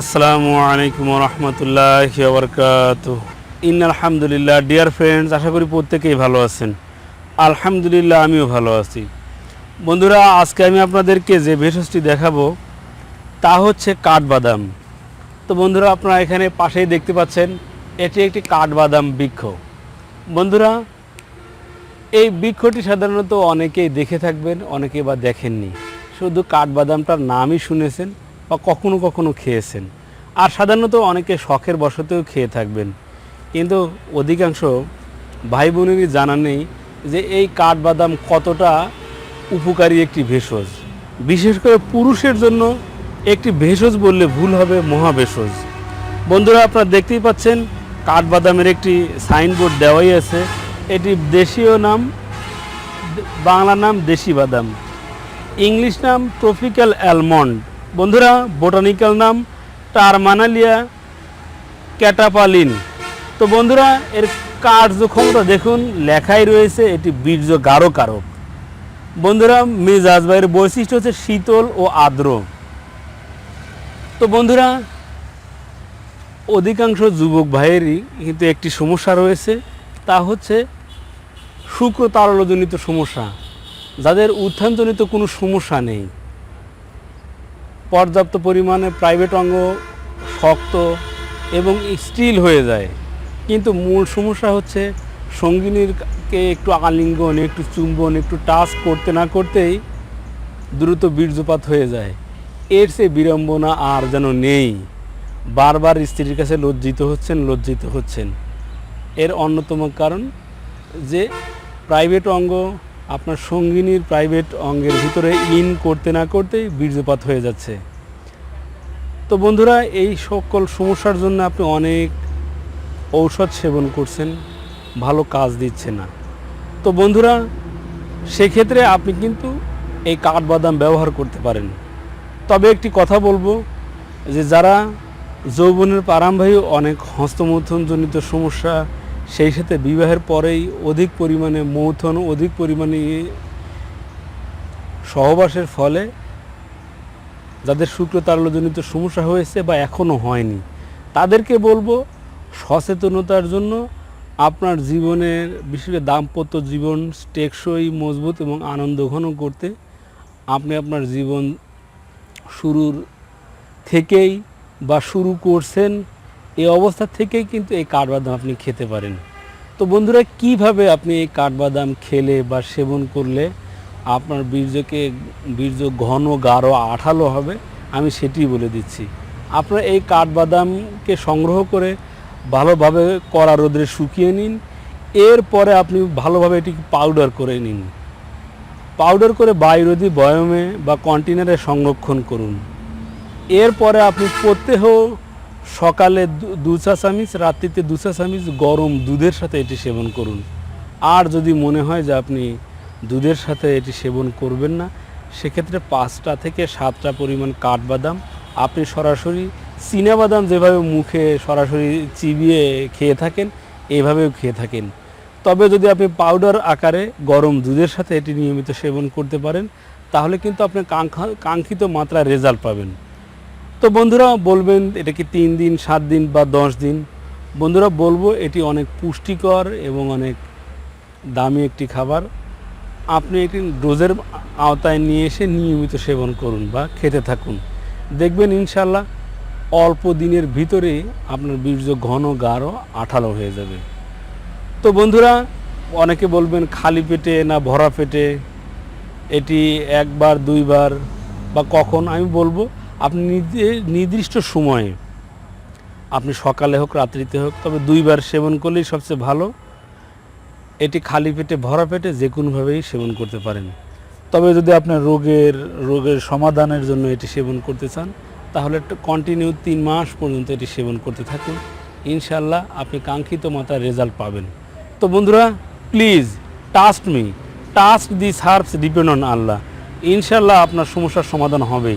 আসসালামু আলাইকুম রহমতুল্লাহ বরকাত ইন আলহামদুলিল্লাহ ডিয়ার ফ্রেন্ডস, আশা করি প্রত্যেকেই ভালো আছেন। আলহামদুলিল্লাহ, আমিও ভালো আছি। বন্ধুরা, আজকে আমি আপনাদেরকে যে ভেষজটি দেখাবো, তা হচ্ছে কাঠবাদাম। তো বন্ধুরা, আপনারা এখানে পাশেই দেখতে পাচ্ছেন, এটি একটি কাঠবাদাম বৃক্ষ। বন্ধুরা, এই বৃক্ষটি সাধারণত অনেকেই দেখে থাকবেন অনেকে বা দেখেননি। শুধু কাঠবাদামটার নামই শুনেছেন বা কখনো কখনো খেয়েছেন। আর সাধারণত অনেকে শখের বশতেও খেয়ে থাকবেন। কিন্তু অধিকাংশ ভাই বোনেরই জানা নেই যে এই কাঠবাদাম কতটা উপকারী একটি ভেষজ। বিশেষ করে পুরুষের জন্য একটি ভেষজ বললে ভুল হবে মহাভেষজ। বন্ধুরা, আপনারা দেখতেই পাচ্ছেন কাঠবাদামের একটি সাইনবোর্ড দেওয়াই আছে। এটি দেশীয় নাম বাংলা নাম দেশি বাদাম ইংলিশ নাম ট্রপিক্যাল অ্যালমন্ড। বন্ধুরা বোটানিক্যাল নাম টারমানালিয়া ক্যাটাপালিন। তো বন্ধুরা, এর কার্যক্ষমতা দেখুন, লেখাই রয়েছে, এটি বীর্য গাঢ় কারক বন্ধুরা, মেজাজ বা বৈশিষ্ট্য হচ্ছে শীতল ও আর্দ্র। তো বন্ধুরা, অধিকাংশ যুবক ভাইয়েরই কিন্তু একটি সমস্যা রয়েছে, তা হচ্ছে শুক্র তারলজনিত সমস্যা। যাদের উত্থানজনিত কোনো সমস্যা নেই। পর্যাপ্ত পরিমাণে প্রাইভেট অঙ্গ শক্ত এবং স্টিল হয়ে যায়। কিন্তু মূল সমস্যা হচ্ছে সঙ্গিনীরকে একটু আলিঙ্গন, একটু চুম্বন, একটু টাচ করতে না করতেই দ্রুত বীর্যপাত হয়ে যায়। এর সে বিড়ম্বনা আর যেন নেই। বারবার স্ত্রীর কাছে লজ্জিত হচ্ছেন লজ্জিত হচ্ছেন। এর অন্যতম কারণ যে প্রাইভেট অঙ্গ আপনার সঙ্গিনীর প্রাইভেট অঙ্গের ভিতরে ইন করতে না করতেই বীর্যপাত হয়ে যাচ্ছে। তো বন্ধুরা, এই সকল সমস্যার জন্য আপনি অনেক ঔষধ সেবন করছেন, ভালো কাজ দিচ্ছে না। তো বন্ধুরা, সেক্ষেত্রে আপনি কিন্তু এই কাঠবাদাম ব্যবহার করতে পারেন। তবে একটি কথা বলব, যে যারা যৌবনের প্রারম্ভেই অনেক হস্তমৈথুনজনিত সমস্যা সেই সাথে বিবাহের পরেই অধিক পরিমাণে মৌথন, অধিক পরিমাণে সহবাসের ফলে যাদের শুক্র তারলজনিত সমস্যা হয়েছে বা এখনও হয়নি, তাদেরকে বলব সচেতনতার জন্য আপনার জীবনের বিশেষ দাম্পত্য জীবন টেকসই, মজবুত এবং আনন্দ ঘন করতে আপনি আপনার জীবন শুরুর থেকেই বা শুরু করছেন। এই অবস্থা থেকেই কিন্তু এই কাঠবাদাম আপনি খেতে পারেন। তো বন্ধুরা, কীভাবে আপনি এই কাঠবাদাম খেলে বা সেবন করলে আপনার বীর্যকে, বীর্য ঘন, গাঢ়, আঠালো হবে, আমি সেটি বলে দিচ্ছি। আপনার এই কাঠবাদামকে সংগ্রহ করে ভালোভাবে কড়া রোদ্রে শুকিয়ে নিন। এরপরে আপনি ভালোভাবে এটি পাউডার করে নিন। পাউডার করে বায়ুরোধী বয়মে বা কন্টেনারে সংরক্ষণ করুন। এরপরে আপনি প্রত্যেহ সকালে দু- চা চামিচ, রাত্রিতে দু চা চামিচ, গরম দুধের সাথে এটি সেবন করুন। আর যদি মনে হয় যে আপনি দুধের সাথে এটি সেবন করবেন না, সেক্ষেত্রে পাঁচটা থেকে সাতটা পরিমাণ কাঠবাদাম, আপনি সরাসরি বাদাম যেভাবে মুখে সরাসরি চিবিয়ে খেয়ে থাকেন, এভাবেও খেয়ে থাকেন। তবে যদি আপনি পাউডার আকারে গরম দুধের সাথে এটি নিয়মিত সেবন করতে পারেন, তাহলে কিন্তু আপনি কাঙ্ক্ষা- কাঙ্ক্ষিত মাত্রায় রেজাল্ট পাবেন। তো বন্ধুরা বলবেন, এটা কি তিন দিন, সাত দিন বা দশ দিন? বন্ধুরা বলব, এটি অনেক পুষ্টিকর এবং অনেক দামি একটি খাবার। আপনি একটি ডোজের আওতায় নিয়ে এসে নিয়মিত সেবন করুন বা খেতে থাকুন। দেখবেন ইনশাল্লাহ অল্প দিনের ভিতরেই আপনার বীর্য ঘন, গাঢ়, আঠালো হয়ে যাবে। তো বন্ধুরা, অনেকে বলবেন খালি পেটে না ভরা পেটে? এটি একবার, দুইবার বা কখন? আমি বলব আপনি নির্দি- নির্দিষ্ট সময়ে, আপনি সকালে হোক, রাত্রিতে হোক, তবে দুইবার সেবন করলেই সবচেয়ে ভালো। এটি খালি পেটে, ভরা পেটে যে কোনোভাবেই সেবন করতে পারেন। তবে যদি আপনার রোগের রোগের সমাধানের জন্য এটি সেবন করতে চান, তাহলে একটা কন্টিনিউ তিন মাস পর্যন্ত এটি সেবন করতে থাকুন। ইনশাল্লাহ আপনি কাঙ্ক্ষিত মাত্রায় রেজাল্ট পাবেন। তো বন্ধুরা please trust me trust this herbs depend on Allah. ইনশাল্লাহ আপনার সমস্যার সমাধান হবেই।